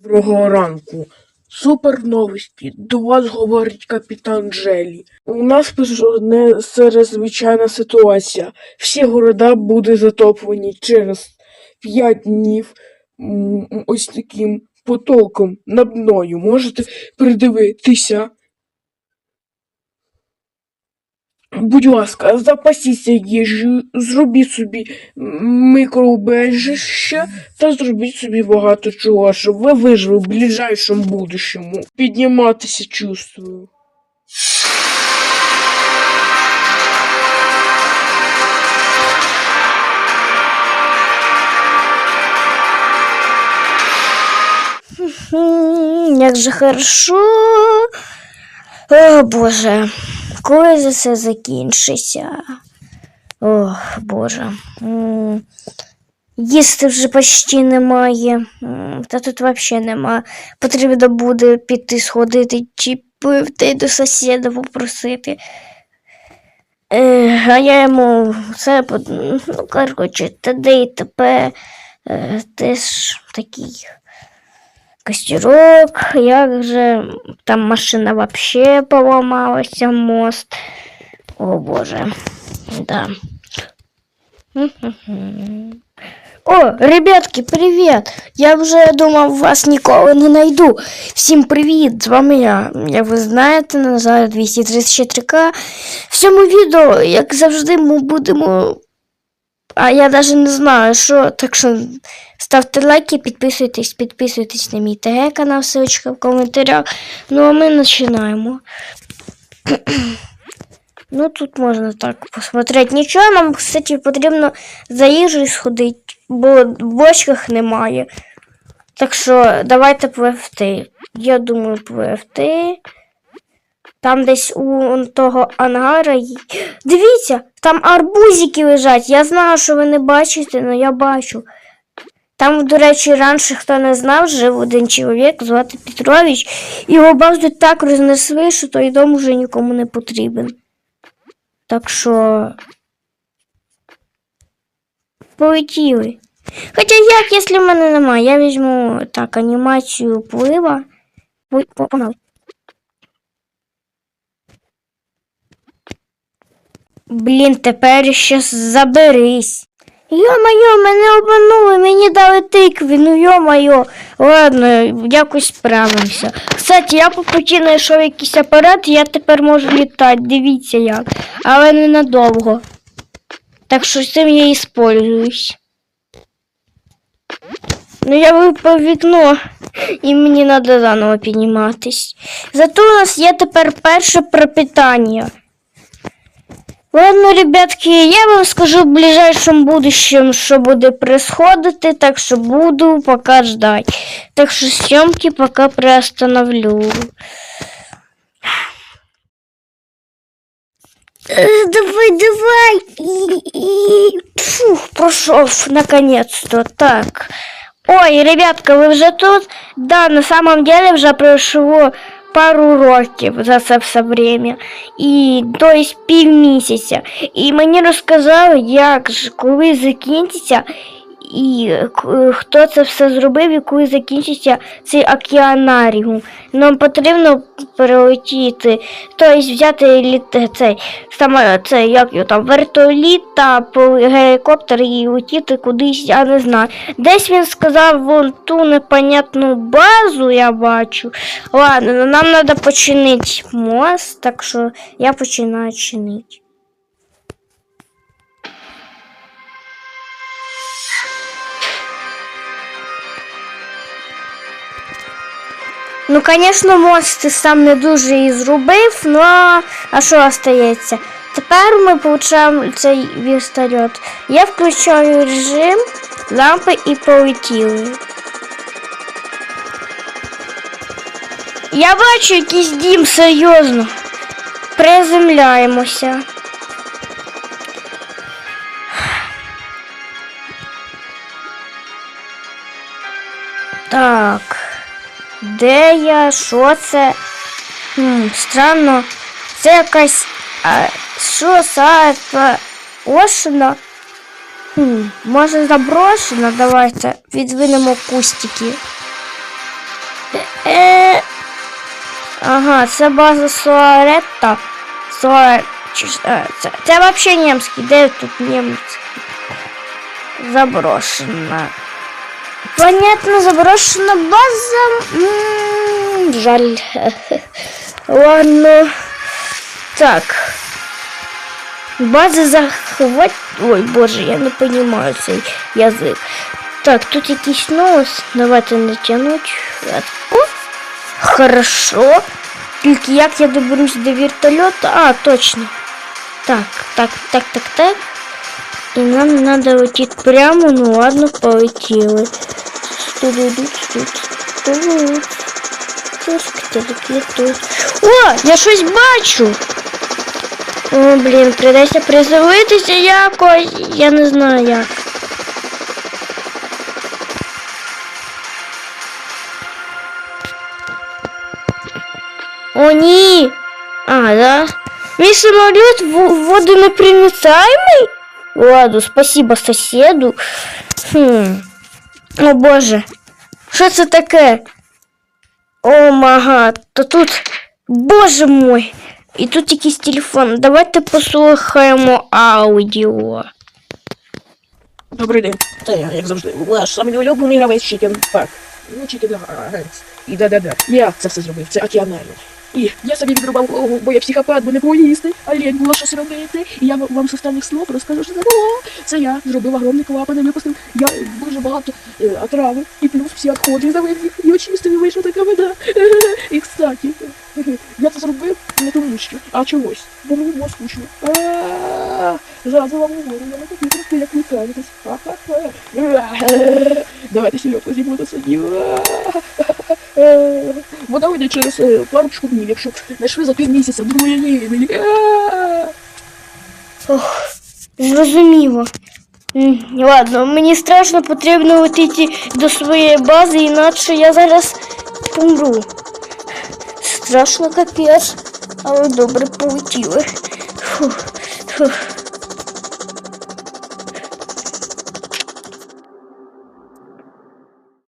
Доброго ранку. Супер новості. До вас говорить капітан Джелі. У нас незвичайна ситуація. Всі города будуть затоплені через 5 днів ось таким потоком на мною. Можете придивитися. Будь ласка, запасіться їжею, зробіть собі микроубежище та зробіть собі багато чого, щоб ви вижили в ближайшому будущому. Підніматися чувствую. Як же хорошо. О, Боже, коли це все закінчиться? Ох, Боже. Їсти вже почти немає. Та тут взагалі нема. Потрібно буде піти сходити чи пити до сусіда попросити. Е, а я йому под- ну, коротше, тоді і тепер е, теж такий костерок, як же там машина вообще поломалася, мост. О боже. Да. Мгм. О, ребятки, привіт! Я вже думав, вас ніколи не знайду. Всім привіт! З вами я. Як ви знаєте, Назар 234К. В цьому відео, як завжди, ми будемо. А я навіть не знаю, що. Так що ставте лайки, підписуйтесь, підписуйтесь на мій ТГ канал, ссылочка в коментарях. Ну а ми починаємо. Ну, тут можна так посмотреть. Нічого, нам, кстати, потрібно за їжею сходити, бо в бочках немає. Так що давайте пливти. Я думаю, пливти. Там десь у того ангара. Дивіться, там арбузики лежать. Я знаю, що ви не бачите, але я бачу. Там, до речі, раніше, хто не знав, жив один чоловік, звати Петрович, його базу так рознесли, що той дом вже нікому не потрібен. Так що. Полетіли. Хоча як, якщо в мене немає, я візьму так, анімацію плива. Погнали. Блін, тепер щас заберись. Йо-моє, мене обманули, мені дали тикві, ну йо-моє. Ладно, якось справимося. Кстати, я по путі знайшов якийсь апарат, я тепер можу літати, дивіться як. Але ненадовго. Так що цим я і. Ну, я випав вікно, і мені треба заново підніматись. Зато у нас є тепер перше пропитання. Ладно, ребятки, я вам скажу в ближайшем будущем, что будет происходить, так что буду пока ждать. Так что съемки пока приостановлю. Э, Давай, давай. Фух, прошел наконец-то. Так. Ой, ребятка, вы уже тут? Да, на самом деле уже прошло пару років за це все время. І то есть півмісяця. І мені розказали, як ж коли закінчиться, і хто це все зробив, і закінчиться цей океанаріум. Нам потрібно перелетіти, тобто взяти літ, цей, саме цей, як його там, вертоліт та гелікоптер і летіти кудись, я не знаю. Десь він сказав вон ту непонятну базу, я бачу. Ладно, ну нам треба починити мост, так що я починаю чинити. Ну, звісно, мост ти сам не дуже і зробив, ну а, що остається? Тепер ми получаємо цей вертольот. Я включаю режим, лампи і полетіли. Я бачу якийсь дім, серйозно. Приземляємося. Так. Де я? Що це? Хм, странно. Це якась. А, що це? Ошина? Хм, може заброшена? Давайте відвинемо кустики. Ага, це база Суаретта. Суар... чи Це, це взагалі немський. Де тут немський? Заброшена. Понятно, заброшена база. М, жаль. Ладно. Так. База захват... Ой, боже, я не понимаю цей язик. Так, тут якийсь нос. Давайте натягнуть. Хорошо. Тільки як я доберусь до вертольота? А, точно. Так, так, так, так, так. И нам надо лететь прямо, ну ладно, полетели. Тут, тут, тут. Трошки такі тут. О, я щось бачу. О, блін, придеться приземлитися якось. Я не знаю як. О, ні. А, да? Мій самоліт в- водонепроницаемый? Ладно, спасибо соседу. Хм. О боже. Що це таке? О мага, то тут. Боже мой. І тут якийсь телефон. Давайте послухаємо аудіо. Добрий день. Це я, як завжди, ваш самий улюблений гравець Чікен. Так. Ну, Чікен Гравець. І да-да-да. Я це все зробив, це океанаріум. І я собі відрубав голову, бо я психопат, бо не поїсти, а лень було щось робити. І я вам з останніх слов розкажу, що це було. Це я зробив огромний клапан і випустив я дуже багато е, отрави, і плюс всі відходи завив їх, і очистив, і вийшла така вода. І, кстати, я це зробив не тому що, а чогось, бо мені було скучно. Я вам говорю, я не такий простий, як ви кажетесь. Давайте сільотку зіму до судів. Вода вийде через е, парочку днів, якщо знайшли за півмісяця, думаю, ні, мені. Зрозуміло. Ладно, мені страшно потрібно летіти до своєї бази, іначе я зараз помру. Страшно капець, але добре полетіли. Фух, фух.